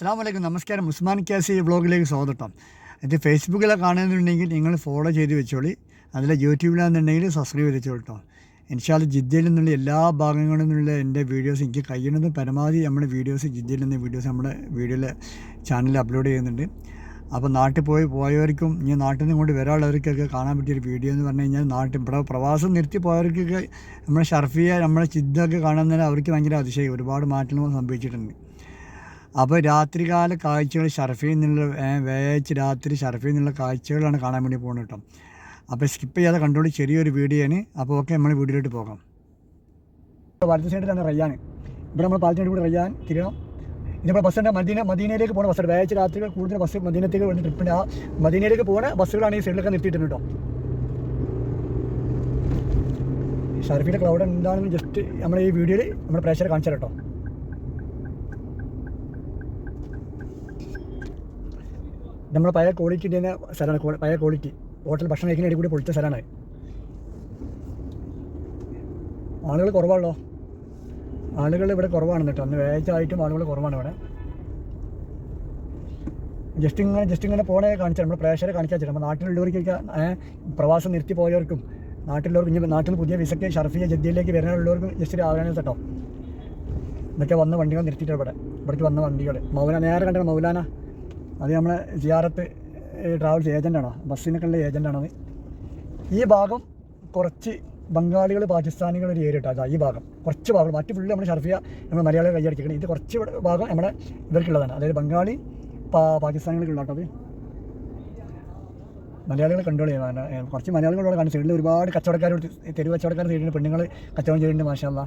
അസ്സാം വലൈക്കും നമസ്കാരം. ഉസ്മാൻ ക്യാസി വ്ളോഗിലേക്ക് സ്വാഗതം. ഇത് ഫേസ്ബുക്കിലെ കാണുന്നുണ്ടെങ്കിൽ നിങ്ങൾ ഫോളോ ചെയ്ത് വെച്ചോളി. അതിൽ യൂട്യൂബിലാണെന്നുണ്ടെങ്കിൽ സബ്സ്ക്രൈബ് ചെയ്ത് വെച്ചോളൂ കേട്ടോ ഇൻഷാൽ ജിദ്ദയിൽ നിന്നുള്ള എല്ലാ ഭാഗങ്ങളിൽ നിന്നുള്ള എന്റെ വീഡിയോസ് എനിക്ക് കഴിയുന്നത് പരമാവധി നമ്മുടെ വീഡിയോസ് ജിദ്ദയിൽ നിന്ന് വീഡിയോസ് നമ്മുടെ വീഡിയോയിൽ ചാനലിൽ അപ്ലോഡ് ചെയ്യുന്നുണ്ട്. അപ്പോൾ നാട്ടിൽ പോയി പോയവർക്കും ഇനി നാട്ടിൽ നിന്ന് കൊണ്ട് വരാനുള്ളവർക്കൊക്കെ കാണാൻ പറ്റിയൊരു വീഡിയോ എന്ന് പറഞ്ഞു കഴിഞ്ഞാൽ നാട്ടിൽ ഇവിടെ പ്രവാസം നിർത്തി പോയവർക്കൊക്കെ നമ്മുടെ ഷർഫിയ നമ്മുടെ ചിദ്ദൊക്കെ കാണാൻ അവർക്ക് ഭയങ്കര അതിശയം. ഒരുപാട് മാറ്റങ്ങൾ സംഭവിച്ചിട്ടുണ്ട്. അപ്പോൾ രാത്രികാല കാഴ്ചകൾ ഷർഫയിൽ നിന്നുള്ള വേച്ച് രാത്രി ഷർഫയിൽ നിന്നുള്ള കാഴ്ചകളാണ് കാണാൻ വേണ്ടി പോകുന്നത് കേട്ടോ. അപ്പോൾ സ്കിപ്പ് ചെയ്യാതെ കണ്ടുകൊണ്ട് ചെറിയൊരു വീഡിയോ ആണ് അപ്പോൾ ഓക്കെ നമ്മൾ വീഡിയോയിലോട്ട് പോകാം വലത്ത് സൈഡിലാണ് റയ്യാൻ. ഇവിടെ നമ്മൾ പാലത്തിന്റെ കൂടി റയ്യാൻ തിരണം ഇതിപ്പോൾ ബസ്സിന്റെ മദീന മദീനയിലേക്ക് പോകുന്ന ബസ്സുണ്ട് വേച്ച് രാത്രികൾ കൂടുതൽ ബസ് മദീനത്തേക്ക് വേണ്ടി ട്രിപ്പിന്റെ ആ മദീനയിലേക്ക് പോകുന്ന ബസ്സുകളാണ് ഈ സൈഡിലൊക്കെ നിർത്തിയിട്ടുണ്ട് കേട്ടോ. ഷർഫിന്റെ ക്ലൗഡ് എന്താണെന്ന് ജസ്റ്റ് നമ്മുടെ ഈ വീഡിയോയിൽ നമ്മുടെ പ്രേക്ഷകരെ കാണിച്ചാൽ കേട്ടോ. നമ്മുടെ പഴയ ക്വാളിറ്റി തന്നെ സ്ഥലമാണ്. പഴയ ക്വാളിറ്റി ഹോട്ടൽ ഭക്ഷണം കഴിക്കുന്ന കൂടി പൊളിച്ച സ്ഥലമാണ്. ആളുകൾ കുറവാണല്ലോ. ആളുകൾ ഇവിടെ കുറവാണ് കേട്ടോ. അന്ന് വേഗമായിട്ടും ആളുകൾ കുറവാണ് ഇവിടെ ജസ്റ്റ് ഇങ്ങനെ ജസ്റ്റ് ഇങ്ങനെ പോണേ കാണിച്ചാൽ നമ്മൾ പ്രേക്ഷകരെ കാണിച്ചാൽ നമ്മുടെ നാട്ടിലുള്ളവർക്കൊക്കെ പ്രവാസം നിർത്തി പോയവർക്കും നാട്ടിലുള്ളവർക്ക് ഇനി നാട്ടിൽ പുതിയ വിസയ്ക്ക് ഷർഫിയ ജദ്ദിയിലേക്ക് വരാനുള്ളവർക്കും ജസ്റ്റ് ഒരു ആഗ്രഹം കേട്ടോ. ഇതൊക്കെ വന്ന വണ്ടികൾ നിർത്തിയിട്ടാണ് ഇവിടെ. ഇവിടേക്ക് വന്ന വണ്ടികൾ മൗലാന നേരെ കണ്ട മൗലാന? അത് നമ്മളെ ജിയാറത്ത് ട്രാവൽസ് ഏജന്റാണോ ബസ്സിനൊക്കെയുള്ള ഏജന്റാണത് ഈ ഭാഗം കുറച്ച് ബംഗാളികൾ പാകിസ്ഥാനികൾ ഒരു ഏരിയ ഈ ഭാഗം. കുറച്ച് ഭാഗം മറ്റു ഫുള്ള് നമ്മൾ ഷർഫിയ നമ്മൾ മലയാളികൾ കൈയടിക്കണം ഇത് കുറച്ച് ഭാഗം നമ്മുടെ ഇവർക്കുള്ളതാണ്. അതായത് ബംഗാളി പാ കേട്ടോ അത്. മലയാളികൾ കൺട്രോൾ കുറച്ച് മലയാളികളോട് കാണും സൈഡിൽ ഒരുപാട് കച്ചവടക്കാർ തെരുവ് കച്ചവടക്കാർ സൈഡിൽ പെണ്ണുങ്ങൾ കച്ചവടം ചെയ്യുന്നുണ്ട് മാഷാല്ല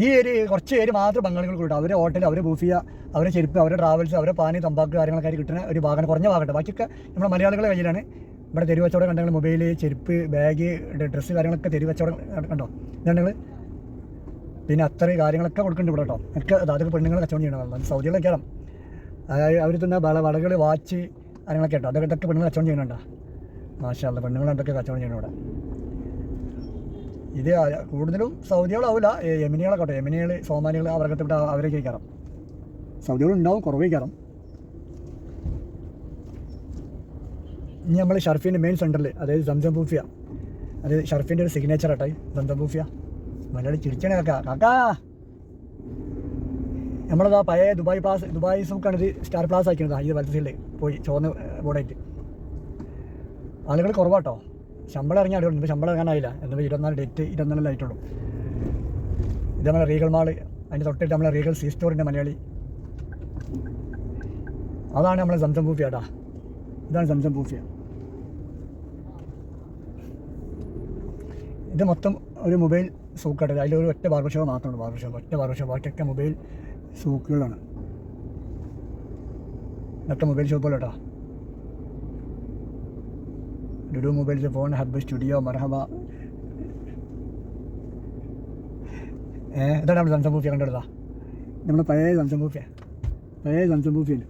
ഈ ഏരിയ കുറച്ച് പേര് മാത്രം ബംഗാളികൾ കൂട്ടും അവരെ ഹോട്ടൽ അവരെ ബൂഫിയ അവരെ ചെരുപ്പ് അവരെ ട്രാവൽസ് അവരെ പാനി തമ്പാക്ക് കാര്യങ്ങളൊക്കെ കിട്ടുന്ന ഒരു ഭാഗം കുറഞ്ഞ ഭാഗത്ത് ബാക്കിയൊക്കെ നമ്മുടെ മലയാളികളെ കയ്യിലാണ്. ഇവിടെ തെരുവ് കച്ചവടം കണ്ടെങ്കിൽ മൊബൈൽ ചെരുപ്പ് ബാഗ് ഡ്രസ്സ് കാര്യങ്ങളൊക്കെ തെരുവ് കച്ചവടം കണ്ടോ? ഇതുണ്ടെങ്കിൽ പിന്നെ അത്രയും കാര്യങ്ങളൊക്കെ കൊടുക്കുന്നുണ്ട് ഇവിടെ കേട്ടോ. എനിക്ക് അതായത് പെണ്ണുങ്ങൾ കച്ചവടം ചെയ്യണം. സൗദികളൊക്കെ ആണ്? അതായത് അവർ തന്നെ വള വളകൾ വാച്ച് കാര്യങ്ങളൊക്കെ കേട്ടോ. അതൊക്കെ പെണ്ണുങ്ങൾ കച്ചവടം ചെയ്യുന്നുണ്ടോ? മാഷാ പെണ്ണുങ്ങൾ എന്തൊക്കെ കച്ചവടം ചെയ്യണം ഇവിടെ? ഇത് കൂടുതലും സൗദികളാവില്ല യമനികളൊക്കെ യമനികൾ സോമാലികൾ അവരൊക്കെ ഇവിടെ അവരൊക്കെ കയറാം സൗദികളുണ്ടാവും കുറവേ ഇനി നമ്മൾ ഷർഫിന്റെ മെയിൻ സെന്ററിൽ അതായത് സംസം ബൂഫിയ അത് ഷർഫിന്റെ ഒരു സിഗ്നേച്ചർ ആട്ടെ സംസം ബൂഫിയ മലയാളി ചിരിച്ചണ കാക്ക. കാക്കാ! നമ്മളതാ പഴയ ദുബായ് പ്ലാസ് ദുബായ് സൂക്കാണ് ഇത് സ്റ്റാർ പ്ലാസ് ആക്കിയത് ഇത് വലത്തെ പോയി ചുവന്ന ബോർഡായിട്ട് ആളുകൾ കുറവാട്ടോ. ശമ്പളം ഇറങ്ങി അടിയുള്ളൂ ഇപ്പോൾ ശമ്പളം ഇറങ്ങാനായില്ല. എന്നിപ്പോൾ ഇരുപത്തിനാല് ഡേറ്റ് ഇരുപത്തിനാലല്ലേ ആയിട്ടുള്ളൂ ഇത് നമ്മളെ റീഗൽ മാൾ അതിന്റെ തൊട്ടിട്ട് നമ്മളെ റീഗൽ സീ സ്റ്റോറിന്റെ മലയാളി. അതാണ് നമ്മളെ സംസം പൂഫിയ കേട്ടാ ഇതാണ് സംസം പൂഫിയ ഇത് മൊത്തം ഒരു മൊബൈൽ സൂക്കാട്ട് അതിലൊരു ഒറ്റ ബാർബർ ഷോപ്പ് മാത്രമാണ് ബാർബർ ഷോപ്പ് ഒറ്റ ബാർബർ ഷോപ്പ് ബാക്കിയൊക്കെ മൊബൈൽ സൂക്കുകളാണ് ഇതൊക്കെ മൊബൈൽ ഷോപ്പുകൾ കേട്ടോ Lulu mobiles phone hub studio Marhaba. ഏഹ് ഇതാണ് നമ്മൾ സംസം കണ്ടെടുത്താ നമ്മൾ പഴയ സംസം ബൂഫിയ പഴയ സംസം ബൂഫിയല്ലേ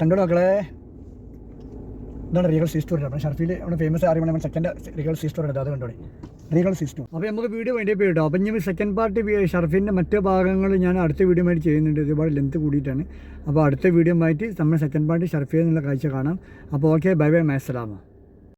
കണ്ടോ മക്കളെ? ഇതാണ് റിയൽ സീ സ്റ്റോർ നമ്മുടെ നമ്മുടെ ഫേമസ് ആറിയാണ് നമ്മൾ സെക്കൻഡ് റിയൽ സീ ഉണ്ട്. അത് കണ്ടോളി റീഗൽ സിസ്റ്റം അപ്പോൾ നമുക്ക് വീഡിയോ വേണ്ടി പോയിട്ടോ അപ്പം ഞാൻ സെക്കൻഡ് പാർട്ട് ഷർഫിന്റെ മറ്റു ഭാഗങ്ങൾ ഞാൻ അടുത്ത വീഡിയോ ആയിട്ട് ചെയ്യുന്നുണ്ട്. ഒരുപാട് ലെങ്ത് കൂടിയിട്ടാണ്. അപ്പോൾ അടുത്ത വീഡിയോ ആയിട്ട് നമ്മൾ സെക്കൻഡ് പാർട്ട് ഷർഫിൽ നിന്നുള്ള കാഴ്ച കാണാം. അപ്പോൾ ഓക്കെ ബൈ ബൈ മൈസലാമ